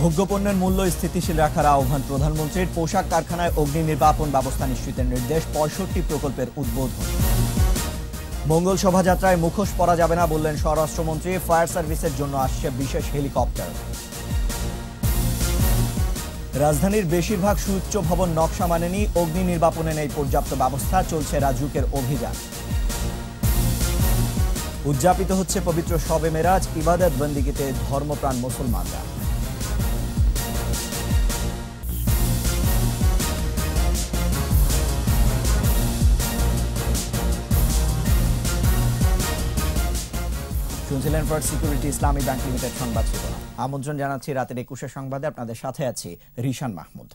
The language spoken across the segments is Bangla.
ভোগ্যপণ্যের মূল্য স্থিতিশীল রাখার আহ্বান প্রধানমন্ত্রীর পোশাক কারখানায় অগ্নি নির্বাপন ব্যবস্থা নিশ্চিতের নির্দেশ পঁয়ষট্টি প্রকল্পের উদ্বোধন। মঙ্গল শোভাযাত্রায় মুখোশ পরা যাবে না বললেন স্বরাষ্ট্রমন্ত্রী, ফায়ার সার্ভিসের জন্য আসছে বিশেষ হেলিকপ্টার। রাজধানীর বেশিরভাগ সুউচ্চ ভবন নকশা মানেনি, অগ্নি নির্বাপনে নেই পর্যাপ্ত ব্যবস্থা, চলছে রাজুকের অভিযান। উদযাপিত হচ্ছে পবিত্র শবে মেরাজ, ইবাদত বন্দিগিতে ধর্মপ্রাণ মুসলমানরা। সিকিউরিটি ইসলামী ব্যাংক লিমিটেড সংবাদ আমন্ত্রণ জানাচ্ছি রাতের একুশের সংবাদে। আপনাদের সাথে আছি রিশান মাহমুদ।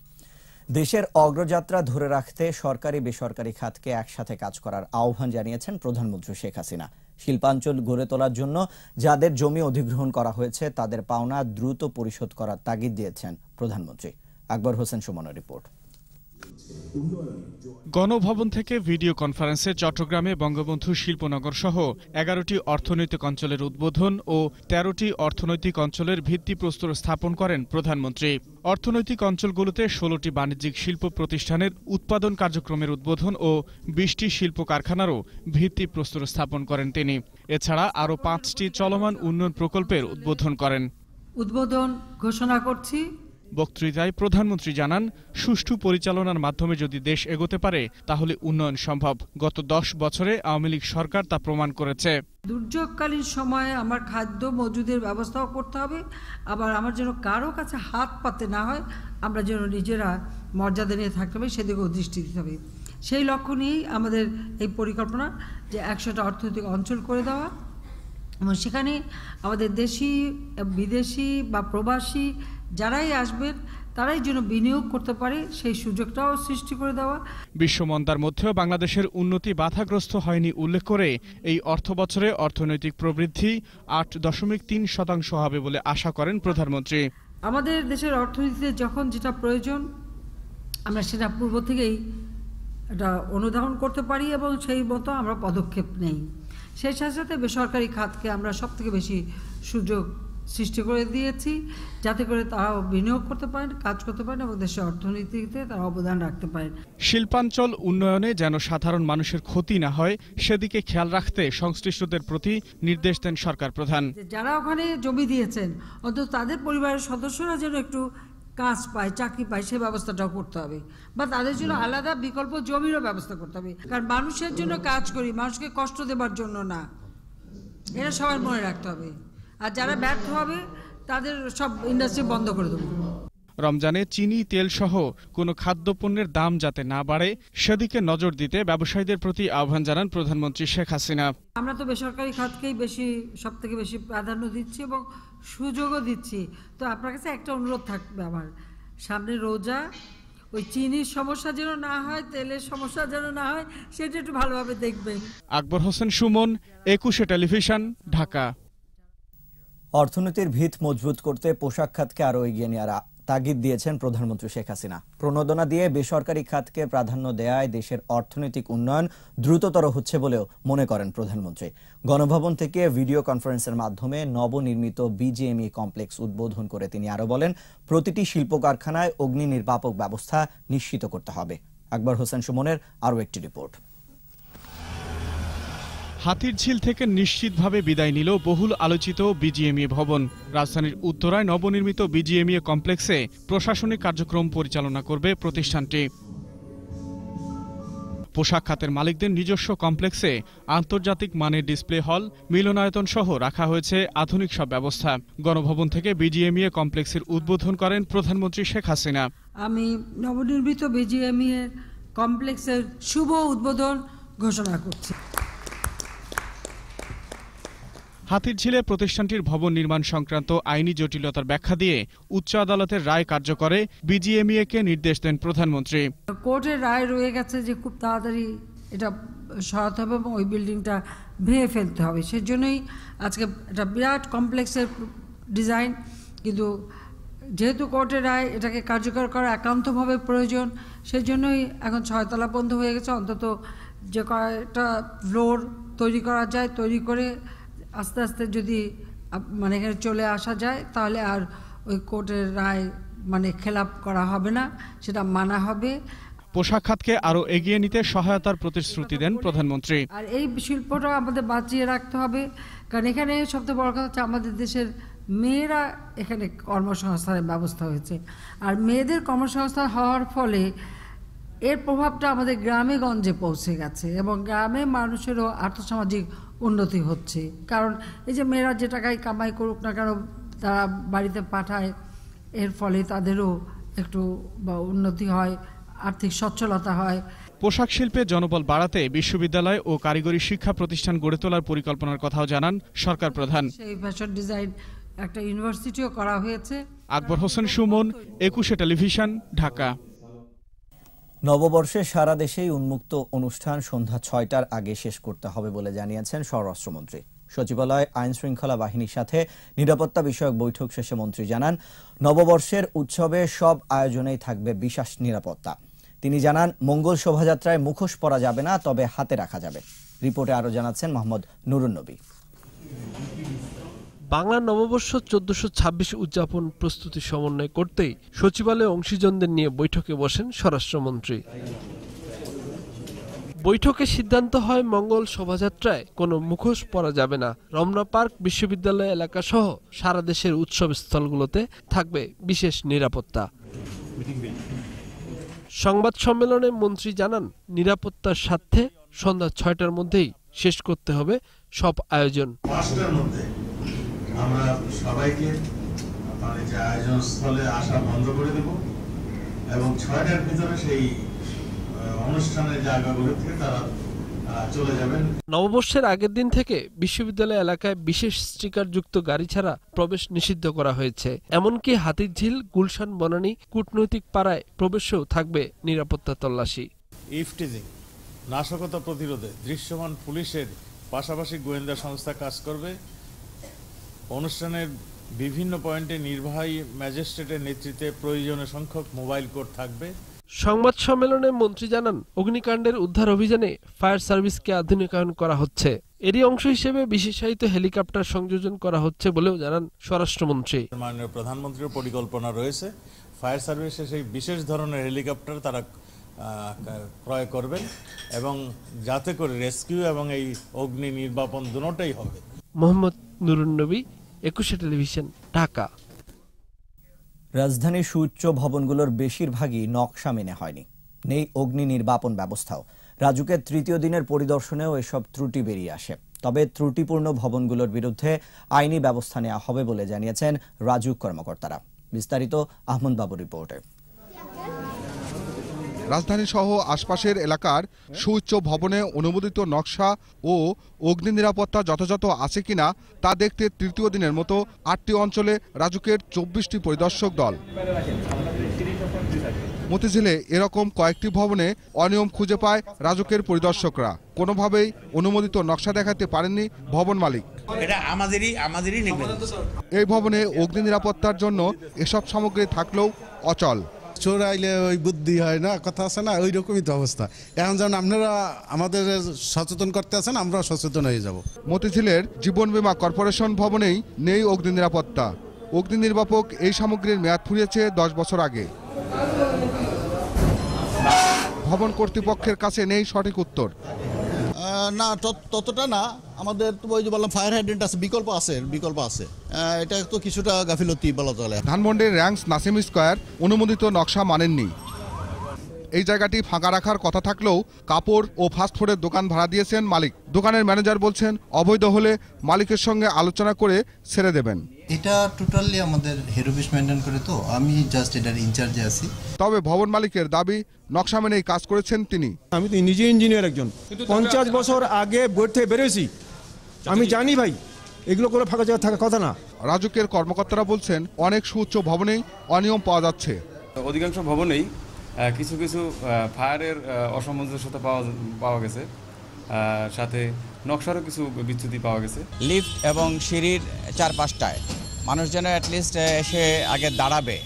দেশের অগ্রযাত্রা ধরে রাখতে সরকারি বেসরকারি খাতকে একসাথে কাজ করার আহ্বান জানিয়েছেন প্রধানমন্ত্রী শেখ হাসিনা। শিল্পাঞ্চল গড়ে তোলার জন্য যাদের জমি অধিগ্রহণ করা হয়েছে, তাদের পাওনা দ্রুত পরিশোধ করার তাগিদ দিয়েছেন প্রধানমন্ত্রী। আকবর হোসেন সুমনের রিপোর্ট। গণভবন থেকে ভিডিও কনফারেন্সে চট্টগ্রামে বঙ্গবন্ধু শিল্পনগর সহ এগারোটি অর্থনৈতিক অঞ্চলের উদ্বোধন ও তেরোটি অর্থনৈতিক অঞ্চলের ভিত্তিপ্রস্তর স্থাপন করেন প্রধানমন্ত্রী। অর্থনৈতিক অঞ্চলগুলোতে ষোলোটি বাণিজ্যিক শিল্প প্রতিষ্ঠানের উৎপাদন কার্যক্রমের উদ্বোধন ও বিশটি শিল্প কারখানারও ভিত্তিপ্রস্তর স্থাপন করেন তিনি। এছাড়া আরও পাঁচটি চলমান উন্নয়ন প্রকল্পের উদ্বোধন করেন। উদ্বোধন ঘোষণা করছি। বক্তৃতায় প্রধানমন্ত্রী জানান, সুষ্ঠু পরিচালনার মাধ্যমে যদি দেশ এগোতে পারে, তাহলে উন্নয়ন সম্ভব। গত দশ বছরে আওয়ামী লীগ সরকার তা প্রমাণ করেছে। দুর্যোগকালীন সময়ে আমার খাদ্য মজুদের ব্যবস্থাও করতে হবে। আবার আমার যেন কারও কাছে হাত পাতে না হয়, আমরা যেন নিজেরা মর্যাদা নিয়ে থাকতে হবে, সেদিকেও দৃষ্টি দিতে হবে। সেই লক্ষ্য নিয়েই আমাদের এই পরিকল্পনা যে একশোটা অর্থনৈতিক অঞ্চল করে দেওয়া। এবং সেখানে আমাদের দেশি, বিদেশি বা প্রবাসী যারাই আসবেন তারাই যেন বিনিয়োগ করতে পারে সেই সুযোগটাও সৃষ্টি করে দেওয়া। বিশ্বমন্দার মধ্যেও বাংলাদেশের উন্নতি বাধাগ্রস্ত হয়নি উল্লেখ করে এই অর্থ বছরে অর্থনৈতিক প্রবৃদ্ধি আট দশমিক তিন শতাংশ হবে বলে আশা করেন প্রধানমন্ত্রী। আমাদের দেশের অর্থনীতিতে যখন যেটা প্রয়োজন আমরা সেটা পূর্ব থেকেই এটা অনুধাবন করতে পারি এবং সেই মতো আমরা পদক্ষেপ নেই। সেই সাথে সাথে বেসরকারি খাতকে আমরা সব থেকে বেশি সুযোগ সৃষ্টি করে দিয়েছি যাতে করে তারাও বিনিয়োগ করতে পারেন কাজ করতে পারেন এবং দেশের অর্থনীতিতে তারা অবদান রাখতে পারেন। শিল্পাঞ্চল উন্নয়নে যেন সাধারণ মানুষের ক্ষতি না হয় সেদিকে খেয়াল রাখতে সংশ্লিষ্টদের প্রতি নির্দেশ দেন সরকার প্রধান। যারা ওখানে জমি দিয়েছেন অন্তত তাদের পরিবারের সদস্যরা যেন একটু কাজ পায় চাকরি পায় সে ব্যবস্থাটাও করতে হবে। বা তাদের জন্য আলাদা বিকল্প জমিরও ব্যবস্থা করতে হবে। কারণ মানুষের জন্য কাজ করি মানুষকে কষ্ট দেবার জন্য না। এটা সবার মনে রাখতে হবে। আর যারা ব্যর্থ হবে তাদের সব ইন্ডাস্ট্রি বন্ধ করে দেবো। রমজানে চিনি তেল সহ কোনো খাদ্যপণ্যের দাম যাতে না বাড়ে সেদিকে নজর দিতে ব্যবসায়ীদের প্রতি আহ্বান জানান প্রধানমন্ত্রী শেখ হাসিনা। আমরা তো বেসরকারি খাতকেই বেশি সব থেকে বেশি প্রাধান্য দিচ্ছি এবং সুযোগও দিচ্ছি। তো আপনার কাছে একটা অনুরোধ থাকবে আমার। সামনে রোজা ওই চিনির সমস্যা যেন না হয় তেলের সমস্যা যেন না হয় সেটা একটু ভালোভাবে দেখবেন। আকবর হোসেন সুমন একুশে টেলিভিশন ঢাকা। অর্থনীতির ভিত মজবুত করতে পোশাক খাতকে আরও এগিয়ে নেওয়ার তাগিদ দিয়েছেন প্রধানমন্ত্রী শেখ হাসিনা। প্রণোদনা দিয়ে বেসরকারি খাতকে প্রাধান্য দেয়ায় দেশের অর্থনৈতিক উন্নয়ন দ্রুততর হচ্ছে বলেও মনে করেন প্রধানমন্ত্রী। গণভবন থেকে ভিডিও কনফারেন্সের মাধ্যমে নবনির্মিত বিজিএমই কমপ্লেক্স উদ্বোধন করে তিনি আরও বলেন, প্রতিটি শিল্প কারখানায় অগ্নি নির্বাপক ব্যবস্থা নিশ্চিত করতে হবে। আকবর হোসেন সুমনের আরও একটি রিপোর্ট। হাতির ঝিল থেকে নিশ্চিতভাবে বিদায় নিল বহুল আলোচিত বিজিএমইএ ভবন। রাজধানীর উত্তরায় নবনির্মিত বিজিএমইএ কমপ্লেক্সে প্রশাসনিক কার্যক্রম পরিচালনা করবে প্রতিষ্ঠানটি। পোশাক খাতের মালিকদের নিজস্ব কমপ্লেক্সে আন্তর্জাতিক মানের ডিসপ্লে হল, মিলনায়তন সহ রাখা হয়েছে আধুনিক সব ব্যবস্থা। গণভবন থেকে বিজিএমইএ কমপ্লেক্সের উদ্বোধন করেন প্রধানমন্ত্রী শেখ হাসিনা। আমি নবনির্মিত বিজিএমই এর কমপ্লেক্সের শুভ উদ্বোধন ঘোষণা করছি। হাতিরঝিলে প্রতিষ্ঠানটির ভবন নির্মাণ সংক্রান্ত আইনি জটিলতার ব্যাখ্যা দিয়ে উচ্চ আদালতের রায় কার্যকরে বিজিএমইএ কে নির্দেশ দেন প্রধানমন্ত্রী। কোর্টের রায় রয়ে গেছে যে খুব তাড়াতাড়ি এটা সরাতে হবে এবং ওই বিল্ডিংটা ভেঙে ফেলতে হবে। সেজন্যই আজকে একটা বিরাট কমপ্লেক্সের ডিজাইন, কিন্তু যেহেতু কোর্টের রায় এটাকে কার্যকর করা একান্তভাবে প্রয়োজন, সেজন্যই এখন ছয়তলা বন্ধ হয়ে গেছে। অন্তত যে কয়েকটা ফ্লোর তৈরি করা যায়, তৈরি করে আস্তে আস্তে যদি মানে এখানে চলে আসা যায় তাহলে আর ওই কোর্টের রায় মানে খেলাপ করা হবে না সেটা মানা হবে। পোশাক খাতকে আরও এগিয়ে নিতে সহায়তার প্রতিশ্রুতি দেন প্রধানমন্ত্রী। আর এই শিল্পটাও আমাদের বাঁচিয়ে রাখতে হবে কারণ এখানে সবচেয়ে বড় কথা হচ্ছে আমাদের দেশের মেয়েরা এখানে কর্মসংস্থানের ব্যবস্থা হয়েছে। আর মেয়েদের কর্মসংস্থান হওয়ার ফলে এর প্রভাবটা আমাদের গ্রামে গঞ্জে পৌঁছে গেছে এবং গ্রামে মানুষেরও আর্থসামাজিক উন্নতি হচ্ছে। কারণ এই যে মেয়েরা যে টাকায় কামাই করুক না কেন তারা বাড়িতে পাঠায় এর ফলে তাদেরও একটু বা উন্নতি হয় আর্থিক সচ্ছলতা হয়। পোশাক শিল্পে জনবল বাড়াতে বিশ্ববিদ্যালয় ও কারিগরি শিক্ষা প্রতিষ্ঠান গড়ে তোলার পরিকল্পনার কথাও জানান সরকার প্রধান। সেই ফ্যাশন ডিজাইন একটা ইউনিভার্সিটিও করা হয়েছে। আকবর হোসেন সুমন একুশে টেলিভিশন ঢাকা। নববর্ষে সারা দেশেই উন্মুক্ত অনুষ্ঠান সন্ধ্যা ছয়টার আগে শেষ করতে হবে বলে জানিয়েছেন স্বরাষ্ট্রমন্ত্রী। সচিবালয় আইন শৃঙ্খলা বাহিনীর সাথে নিরাপত্তা বিষয়ক বৈঠক শেষে মন্ত্রী জানান, নববর্ষের উৎসবে সব আয়োজনেই থাকবে বিশেষ নিরাপত্তা। তিনি জানান, মঙ্গল শোভাযাত্রায় মুখোশ পরা যাবে না, তবে হাতে রাখা যাবে। রিপোর্টে আরও জানাচ্ছেন মোহাম্মদ নুরুন নবী বাংলা নববর্ষ চোদ্দশো ছাব্বিশ উদযাপন প্রস্তুতি সমন্বয় করতেই সচিবালয়ে অংশীজনদের নিয়ে বৈঠকে বসেন স্বরাষ্ট্রমন্ত্রী। বৈঠকে সিদ্ধান্ত হয়, মঙ্গল শোভাযাত্রায় কোনো মুখোশ পরা যাবে না। রমনা পার্ক বিশ্ববিদ্যালয় এলাকা সহ সারা দেশের উৎসব স্থলগুলোতে থাকবে বিশেষ নিরাপত্তা। সংবাদ সম্মেলনে মন্ত্রী জানান, নিরাপত্তার স্বার্থে সন্ধ্যা ছয়টার মধ্যেই শেষ করতে হবে সব আয়োজন। আমরা সবাইকে মানে যে আয়োজন স্থলে আসা বন্ধ করে দেব এবং ছয়টার ভিতরে সেই অনুষ্ঠানের জায়গাগুলো থেকে তারা আহ, চলে যাবেন। নববর্ষের আগের দিন থেকে বিশ্ববিদ্যালয় এলাকায় বিশেষ স্টিকারযুক্ত গাড়ি ছাড়া প্রবেশ নিষিদ্ধ করা হয়েছে। এমনকি হাতিরঝিল গুলশান বনানী কূটনৈতিক পাড়ায় প্রবেশেও থাকবে নিরাপত্তা তল্লাশি। ইফটিজিং নাশকতা প্রতিরোধে দৃশ্যমান পুলিশের পাশাপাশি গোয়েন্দা সংস্থা কাজ করবে। অনুষ্ঠানের বিভিন্ন পয়েন্টে নির্বাহী ম্যাজিস্ট্রেটের নেতৃত্বে প্রয়োজনীয় সংখ্যক মোবাইল কোড থাকবে। সংবাদ সম্মেলনে মন্ত্রী জানান অগ্নিকাণ্ডের উদ্ধার অভিযানে ফায়ার সার্ভিসকে আধুনিকায়ন করা হচ্ছে। এরই অংশ হিসেবে বিশেষায়িত হেলিকপ্টার সংযোজন করা হচ্ছে বলেও জানান স্বরাষ্ট্রমন্ত্রী। মাননীয় প্রধানমন্ত্রীর পরিকল্পনা রয়েছে। ফায়ার সার্ভিসে সেই বিশেষ ধরনের হেলিকপ্টার তারা ক্রয় করবেন এবং যাতে করে রেস্কিউ এবং এই অগ্নি নির্বাপন দুটোটাই হবে। মোহাম্মদ নুরুন নবী একুশে টেলিভিশন, ঢাকা। রাজধানীর সুউচ্চ ভবনগুলোর বেশিরভাগই নকশা মেনে হয়নি। নেই অগ্নি নির্বাপন ব্যবস্থাও। রাজুকের তৃতীয় দিনের পরিদর্শনেও এসব ত্রুটি বেরিয়ে আসে। তবে ত্রুটিপূর্ণ ভবনগুলোর বিরুদ্ধে আইনি ব্যবস্থা নেওয়া হবে বলে জানিয়েছেন রাজুক কর্মকর্তারা। বিস্তারিত আহমদ বাবু রিপোর্টে। রাজধানী সহ আশপাশের এলাকার সুউচ্চ ভবনে অনুমোদিত নকশা ও অগ্নি নিরাপত্তা যথাযথ আছে কিনা তা দেখতে তৃতীয় দিনের মতো আটটি অঞ্চলে রাজুকের চব্বিশটি পরিদর্শক দল। মতিঝিলে এরকম কয়েকটি ভবনে অনিয়ম খুঁজে পায় রাজুকের পরিদর্শকরা। কোনোভাবেই অনুমোদিত নকশা দেখাতে পারেননি ভবন মালিক। এটা আমাদেরই আমাদেরই এই ভবনে অগ্নি নিরাপত্তার জন্য এসব সামগ্রী থাকলেও অচল। চোর আইলে ওই বুদ্ধি হয় না, কথা আছে না ওই রকমই তো অবস্থা। এখন যেমন আপনারা আমাদের সচেতন করতে আছেন আমরা সচেতন হয়ে যাব। মতিঝিলের জীবন বীমা কর্পোরেশন ভবনেই নেই অগ্নি নিরাপত্তা। অগ্নি নির্বাপক এই সামগ্রীর মেয়াদ ফুরিয়েছে দশ বছর আগে। ভবন কর্তৃপক্ষের কাছে নেই সঠিক উত্তর। না, তত- ততটা না। আমাদের তো ওই যে বললাম ফায়ার হাইড্রেন্ট আছে, বিকল্প আছে বিকল্প আছে। এটা তো কিছুটা গাফিলতি বলা চলে। ধানমন্ডির র্যাঙ্কস নাসিম স্কোয়ার অনুমোদিত নকশা মানেননি। এই জায়গাটি ফাঁকা রাখার কথা থাকলেও কাপড় ও ফাস্টফুডের দোকান ভাড়া দিয়েছেন মালিক। দোকানের ম্যানেজার বলছেন অবৈধ হলে মালিকের সঙ্গে আলোচনা করে ছেড়ে দেবেন। এটা টোটালি আমাদের হেড অফিস মেনটেন করে তো আমি জাস্ট এটার ইনচার্জে আছি। তবে ভবন মালিকের দাবি নকশা মেনেই কাজ করেছেন তিনি। আমি তো নিজে ইঞ্জিনিয়ার একজন। পঞ্চাশ বছর আগে বোর্ড থেকে বেরোয়েছি। আমি জানি ভাই এগুলো করে ফাঁকা জায়গা থাকার কথা না। রাজুকের কর্মকর্তারা বলছেন অনেক সুউচ্চ ভবনেই অনিয়ম পাওয়া যাচ্ছে। অধিকাংশ ভবনেই কিছু কিছু ফায়ারের অসামঞ্জস্যতা পাওয়া পাওয়া গেছে। সাথে নকশারও কিছু বিচ্যুতি পাওয়া গেছে। লিফট এবং সিঁড়ির চার পাঁচটায় মানুষ যেন অ্যাটলিস্ট এসে আগে দাঁড়াবে।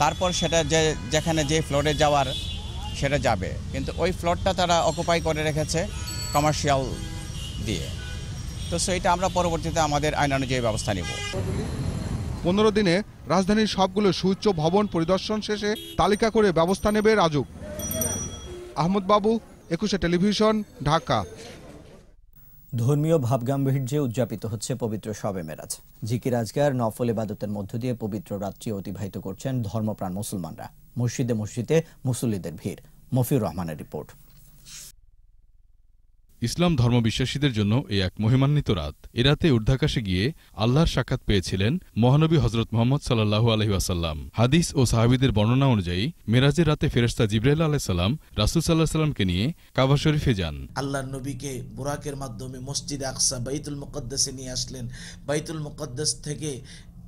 তারপর সেটা যে, যেখানে যে ফ্লোরে যাওয়ার, সেটা যাবে। কিন্তু ওই ফ্লোরটা তারা অকুপাই করে রেখেছে কমার্শিয়াল দিয়ে। তো সেইটা আমরা পরবর্তীতে আমাদের আইন অনুযায়ী ব্যবস্থা নিব। পনেরো দিনে রাজধানীর সবগুলো সুউচ্চ ভবন পরিদর্শন শেষে তালিকা করে ব্যবস্থা নেবে রাজুক। আহমদ বাবু, একুশে টেলিভিশন, ঢাকা। ধর্মীয় ভাবগাম্ভীর্যে উদযাপিত হচ্ছে পবিত্র শবে মেরাজ জিকির আজগার নফল ইবাদতের মধ্য দিয়ে পবিত্র রাত্রি অতিবাহিত করছেন ধর্মপ্রাণ মুসলমানরা। মসজিদে মসজিদে মুসল্লিদের ভিড়। মফিউর রহমানের রিপোর্ট। ইসলাম ধর্মবিশ্বাসীদের জন্য এই এক মহিমান্বিত রাত। এ রাতে ঊর্ধ্বাকাশে গিয়ে আল্লাহর সাক্ষাৎ পেয়েছিলেন মহানবী হজরত মোহাম্মদ সাল্লাহু আলহি আসাল্লাম হাদিস ও সাহাবিদের বর্ণনা অনুযায়ী মেরাজের রাতে ফেরেস্তা জিব্রাইল আলাহ সাল্লাম রাসুল সাল্লাহ সাল্লামকে নিয়ে কাবা শরীফে যান। আল্লাহর নবীকে বুরাকের মাধ্যমে মসজিদে আকসা বাইতুল মুকদ্দাসে নিয়ে আসলেন। বাইতুল মুকদ্দাস থেকে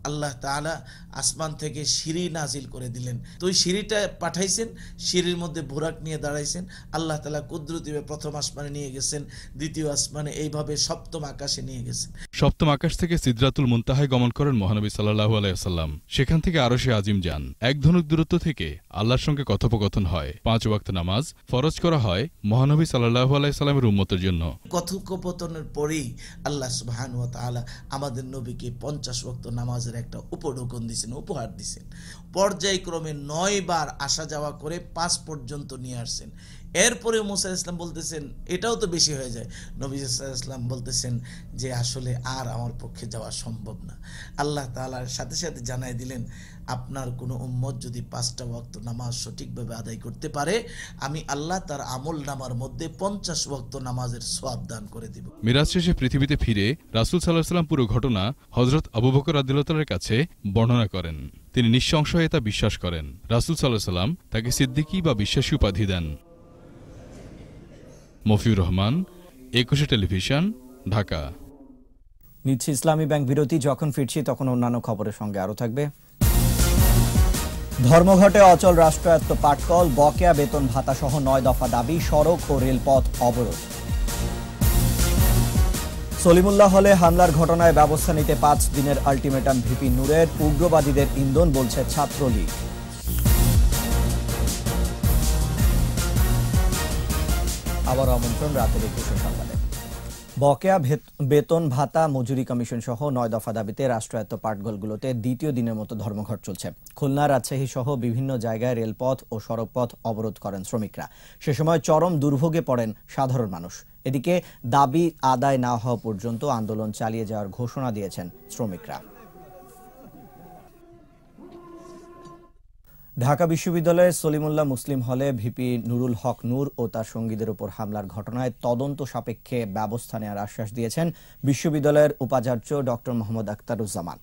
আল্লাহ তাআলা আসমান থেকে সিঁড়ি নাজিল করে দিলেন। তো ওই সিঁড়িটা পাঠাইছেন সিঁড়ির মধ্যে বুরাক নিয়ে দাঁড়াইছেন। আল্লাহ তাআলা কুদরতিবে প্রথম আসমানে নিয়ে গেছেন দ্বিতীয় আসমানে এইভাবে সপ্তম আকাশে নিয়ে গেছেন। সপ্তম আকাশ থেকে সিদরাতুল মুনতাহায় গমন করেন মহানবী সাল্লাহু আলাইসাল্লাম সেখান থেকে আরও সে আজিম যান। এক ধনুক দূরত্ব থেকে আল্লাহর সঙ্গে কথোপকথন হয়। পাঁচ ওয়াক্ত নামাজ ফরজ করা হয় মহানবী সাল্লাহু আলাইসাল্লামের উম্মতের জন্য। কথোপকথনের পরেই আল্লাহ সুবহান ওয়া তাআলা আমাদের নবীকে পঞ্চাশ ওয়াক্ত নামাজের একটা উপঢৌকন দিয়েছেন, উপহার দিয়েছেন। পর্যায়ক্রমে নয় বার আসা যাওয়া করে পাঁচ পর্যন্ত নিয়ে আসছেন। এরপরে মুসা ইসলাম বলতেছেন, এটাও তো বেশি হয়ে যায়। নবী ইসলাম বলতেছেন যে, আসলে আর আমার পক্ষে যাওয়া সম্ভব না। আল্লাহ তালার সাথে সাথে জানাই দিলেন আপনার কোনো উম্মত যদি পাঁচটা ওয়াক্ত নামাজ সঠিকভাবে আদায় করতে পারে আমি আল্লাহ তার আমল নামার মধ্যে পঞ্চাশ ওয়াক্ত নামাজের সোয়াব দান করে দিব। মিরাজ শেষে পৃথিবীতে ফিরে রাসুল সাল্লাহ সাল্লাম পুরো ঘটনা হজরত আবু বকর আদিলতালের কাছে বর্ণনা করেন। তিনি নিঃসংশয়ে তা বিশ্বাস করেন। রাসুল সাল্লাহ সাল্লাম তাকে সিদ্দিকী বা বিশ্বাসী উপাধি দেন। মফিউর রহমান একুশে টেলিভিশন ঢাকা। নিচ্ছে ইসলামী ব্যাংক বিরতি যখন ফিরছি তখন অন্যান্য খবরের সঙ্গে আরও থাকবে। ধর্মঘটে অচল রাষ্ট্রায়ত্ত পাটকল, বকেয়া বেতন ভাতা সহ নয় দফা দাবি, সড়ক ও রেলপথ অবরোধ। সলিমুল্লাহ হলে হামলার ঘটনায় ব্যবস্থা নিতে পাঁচ দিনের আলটিমেটাম ভিপি নূরের, উগ্রবাদীদের ইন্ধন বলছে ছাত্রলীগ। আবার আমন্ত্রণ, রাতের একুশে সংবাদে। বকেয়া বেতন, ভাতা, মজুরি কমিশন সহ নয় দফা দাবিতে রাষ্ট্রায়ত্ত পাটগলগুলোতে দ্বিতীয় দিনের মতো ধর্মঘট চলছে। খুলনা, রাজশাহী সহ বিভিন্ন জায়গায় রেলপথ ও সড়কপথ অবরোধ করেন শ্রমিকরা। সে সময় চরম দুর্ভোগে পড়েন সাধারণ মানুষ। এদিকে দাবি আদায় না হওয়া পর্যন্ত আন্দোলন চালিয়ে যাওয়ার ঘোষণা দিয়েছেন শ্রমিকরা। ঢাকা বিশ্ববিদ্যালয়ের সলিমুল্লাহ মুসলিম হলে ভিপি নুরুল হক নূর ও তার সঙ্গীদের উপর হামলার ঘটনায় তদন্ত সাপেক্ষে ব্যবস্থা নেওয়ার আশ্বাস দিয়েছেন বিশ্ববিদ্যালয়ের উপাচার্য ড মোহাম্মদ আক্তারুজ্জামান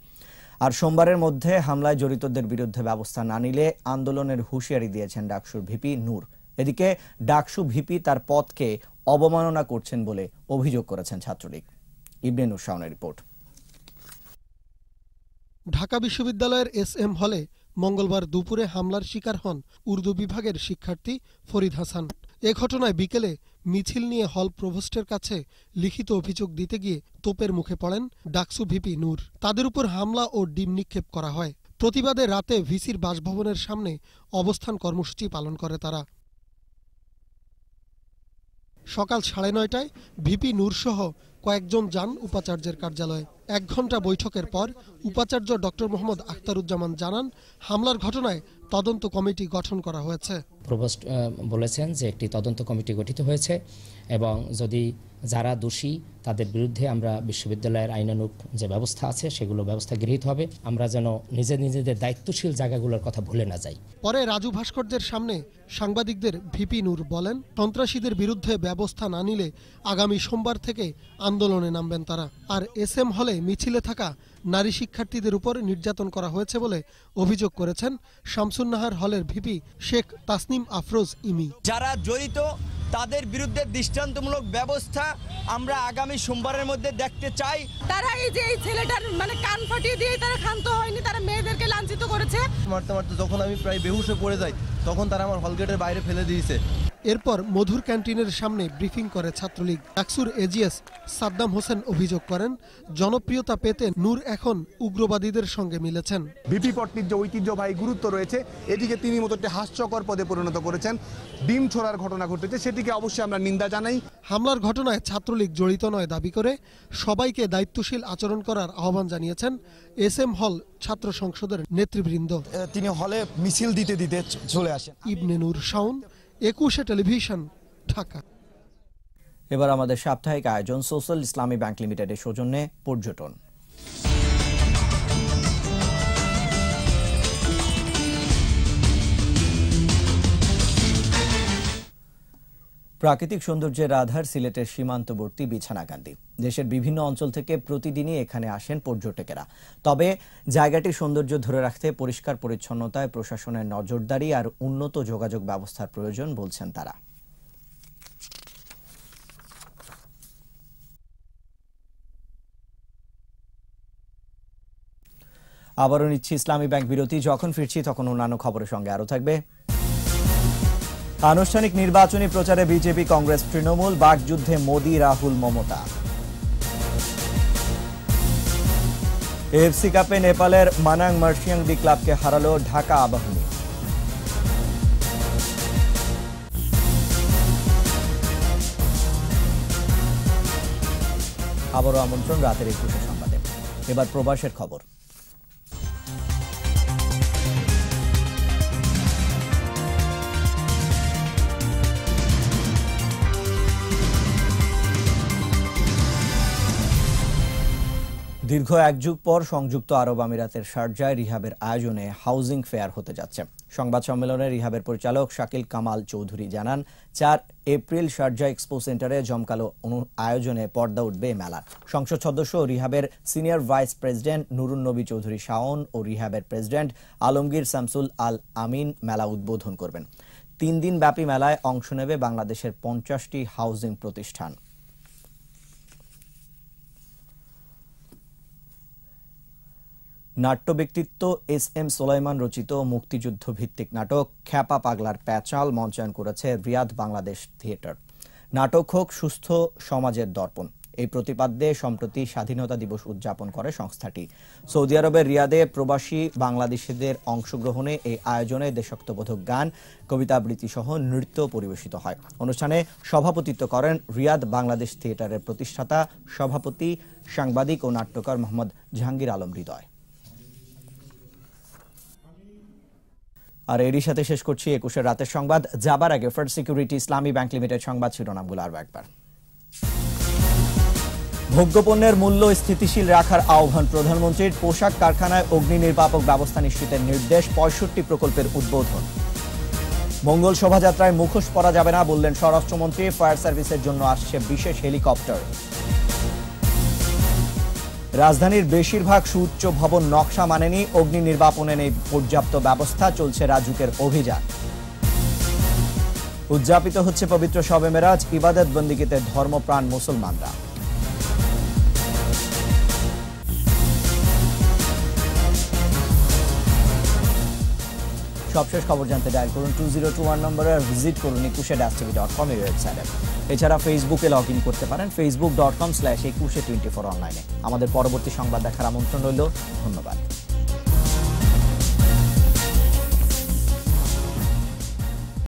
আর সোমবারের মধ্যে হামলায় জড়িতদের বিরুদ্ধে ব্যবস্থা না নিলে আন্দোলনের হুঁশিয়ারি দিয়েছেন ডাকসুর ভিপি নূর। এদিকে ডাকসু ভিপি তার পদকে অবমাননা করছেন বলে অভিযোগ করেছেন ছাত্রলীগ। ইবনে নুর শাওনের রিপোর্ট। ঢাকা বিশ্ববিদ্যালয়ের এস এম হলে মঙ্গলবার দুপুরে হামলার শিকার হন উর্দু বিভাগের শিক্ষার্থী ফরিদ হাসান। এ ঘটনায় বিকেলে মিছিল নিয়ে হল প্রভোস্টের কাছে লিখিত অভিযোগ দিতে গিয়ে তোপের মুখে পড়েন ডাকসু ভিপি নূর। তাদের উপর হামলা ও ডিম নিক্ষেপ করা হয়। প্রতিবাদে রাতে ভিসির বাসভবনের সামনে অবস্থান কর্মসূচি পালন করে তারা। সকাল সাড়ে নয়টায় ভিপি নূরসহ কয়েকজন যান উপাচার্যের কার্যালয়ে। এক ঘণ্টা বৈঠকের পর উপাচার্য ডক্টর মোহাম্মদ আখতারুজ্জামান জানান হামলার ঘটনায় তদন্ত কমিটি গঠন করা হয়েছে। প্রভোস্ট বলেছেন যে একটি তদন্ত কমিটি গঠিত হয়েছে এবং যদি যারা দোষী তাদের বিরুদ্ধে আমরা বিশ্ববিদ্যালয়ের আইনানুক যে ব্যবস্থা আছে সেগুলো ব্যবস্থা গৃহীত হবে। আমরা যেন নিজে নিজেদের দায়িত্বশীল জায়গাগুলোর কথা ভুলে না যাই। পরে রাজু ভাস্করদের সামনে সাংবাদিকদের ভিপি নূর বলেন সন্ত্রাসীদের বিরুদ্ধে ব্যবস্থা না নিলে আগামী সোমবার থেকে আন্দোলনে নামবেন তারা। আর এস এম হলে মিছিলে থাকা নারী শিক্ষার্থীদের উপর নির্যাতন করা হয়েছে বলে অভিযোগ করেছেন শামসুন্নাহার হলের ভিপি শেখ তাসনিম আফরোজ ইমি। যারা জড়িত তাদের বিরুদ্ধে দৃষ্টান্তমূলক ব্যবস্থা আমরা আগামী সোমবারের মধ্যে দেখতে চাই। তারা এই যে এই ছেলেটার মানে কান ফাটিয়ে দিয়ে তারা ক্ষান্ত হয়নি তারা মেয়েদেরকে লাঞ্ছিত করেছে। মারতে মারতে যখন আমি প্রায় বেহুশে পড়ে যাই তখন তারা আমার হলগেটের বাইরে ফেলে দিয়েছে। এরপর মধুর ক্যান্টিনের সামনে ব্রিফিং করে ছাত্রলীগ। ডাকসুর এজিএস সাদ্দাম হোসেন অভিযোগ করেন জনপ্রিয়তা পেতে নূর এখন উগ্রবাদীদের সঙ্গে মিলেছেন। ভিপি পট্টির যে ঐতিহ্যবাহী গুরুত্ব রয়েছে এটিকে তিনি মতো একটি হাস্যকর পদে পরিণত করেছেন। ডিম ছোড়ার ঘটনা ঘটেছে সেটিকে অবশ্যই আমরা নিন্দা জানাই। হামলার ঘটনায় ছাত্রলীগ জড়িত নয় দাবি করে সবাইকে দায়িত্বশীল আচরণ করার আহ্বান জানিয়েছেন এস এম হল ছাত্র সংসদের নেতৃবৃন্দ। তিনি হলে মিছিল দিতে দিতে চলে আসেন। ইবনে নূর শাউন একুশে টেলিভিশন ঢাকা। এবার আমাদের সাপ্তাহিক আয়োজন সোশ্যাল ইসলামী ব্যাংক লিমিটেডের সৌজন্যে পর্যটন। প্রাকৃতিক সৌন্দর্যের আধার সিলেটের সীমান্তবর্তী বিছানাকান্দি দেশের বিভিন্ন অঞ্চল থেকে প্রতিদিনই এখানে আসেন পর্যটকেরা। তবে জায়গাটির সৌন্দর্য ধরে রাখতে পরিষ্কার পরিচ্ছন্নতায় প্রশাসনের নজরদারি আর উন্নত যোগাযোগ ব্যবস্থার প্রয়োজন বলছেন তারা। আবারও নিচ্ছি ইসলামী ব্যাংক বিরতি। যখন ফিরছি তখন অন্যান্য খবরের সঙ্গে আরও থাকবে। আনুষ্ঠানিক নির্বাচনী প্রচারে বিজেপি, কংগ্রেস, তৃণমূল, বাকযুদ্ধে মোদি, রাহুল, মমতা। এফসি কাপে নেপালের মানাং মার্শিয়াংদি ক্লাবকে হারালো ঢাকা আবাহনী। আবারও আমন্ত্রণ রাতের একুশে সংবাদে। এবার প্রবাসের খবর। দীর্ঘ এক যুগ পর সংযুক্ত আরব আমিরাতের শারজায় রিহাবের আয়োজনে হাউজিং ফেয়ার হতে যাচ্ছে। সংবাদ সম্মেলনে রিহাবের পরিচালক শাকিল কামাল চৌধুরী জানান, চার এপ্রিল শারজা এক্সপো সেন্টারে জমকালো আয়োজনে পর্দা উঠবে মেলার সংসদ সদস্য রিহাবের senior vice president Nurun Nabi Chowdhury Shaon ও রিহাবের প্রেসিডেন্ট আলমগীর শামসুল আল আমিন মেলা উদ্বোধন করবেন। তিন দিন ব্যাপী মেলায় অংশ নেবে বাংলাদেশের পঞ্চাশটি হাউজিং প্রতিষ্ঠান। নাট্য ব্যক্তিত্ব এস এম সোলাইমান রচিত মুক্তিযুদ্ধ ভিত্তিক নাটক খ্যাপা পাগলার প্যাচাল মঞ্চায়ন করেছে রিয়াদ বাংলাদেশ থিয়েটার। নাটক হোক, সুস্থ সমাজের দর্পণ। এই প্রতিপাদ্যে সম্প্রতি স্বাধীনতা দিবস উদযাপন করে সংস্থাটি। সৌদি আরবের রিয়াদে প্রবাসী বাংলাদেশিদের অংশগ্রহণে এই আয়োজনে দেশাত্মবোধক গান কবিতা আবৃত্তি সহ নৃত্য পরিবেশিত হয়। অনুষ্ঠানে সভাপতিত্ব করেন রিয়াদ বাংলাদেশ থিয়েটারের প্রতিষ্ঠাতা, সভাপতি, সাংবাদিক ও নাট্যকার মোহাম্মদ জাহাঙ্গীর আলম হৃদয়। আর এরই সাথে শেষ করছি একুশের রাতের সংবাদ। যাবার আগে first security Islami bank limited সংবাদ শিরোনামগুলো আরও একবার। ভোগ্যপণ্যের মূল্য স্থিতিশীল রাখার আহ্বান প্রধানমন্ত্রীর। পোশাক কারখানায় অগ্নি নির্বাপক ব্যবস্থা নিশ্চিতের নির্দেশ পঁয়ষট্টি প্রকল্পের উদ্বোধন। মঙ্গল শোভাযাত্রায় মুখোশ পরা যাবে না বললেন স্বরাষ্ট্রমন্ত্রী। ফায়ার সার্ভিসের জন্য আসছে বিশেষ হেলিকপ্টার। রাজধানীর বেশিরভাগ সুউচ্চ ভবন নকশা মানেনি, অগ্নি নির্বাপনে নেই পর্যাপ্ত ব্যবস্থা, চলছে রাজুকের অভিযান। উদযাপিত হচ্ছে পবিত্র শবে মেরাজ, ইবাদত বন্দিগিতে ধর্মপ্রাণ মুসলমানরা। সবশেষ খবর জানতে ডায়াল করুন টু জিরো টু ওয়ান নম্বরে ভিজিট করুন একুশে ডাস টিভি ডট কম এই ওয়েবসাইটে এছাড়া ফেসবুকে লগ ইন করতে পারেন Facebook dot com slash Ekushey twenty four অনলাইনে আমাদের পরবর্তী সংবাদ দেখার আমন্ত্রণ রইল। ধন্যবাদ।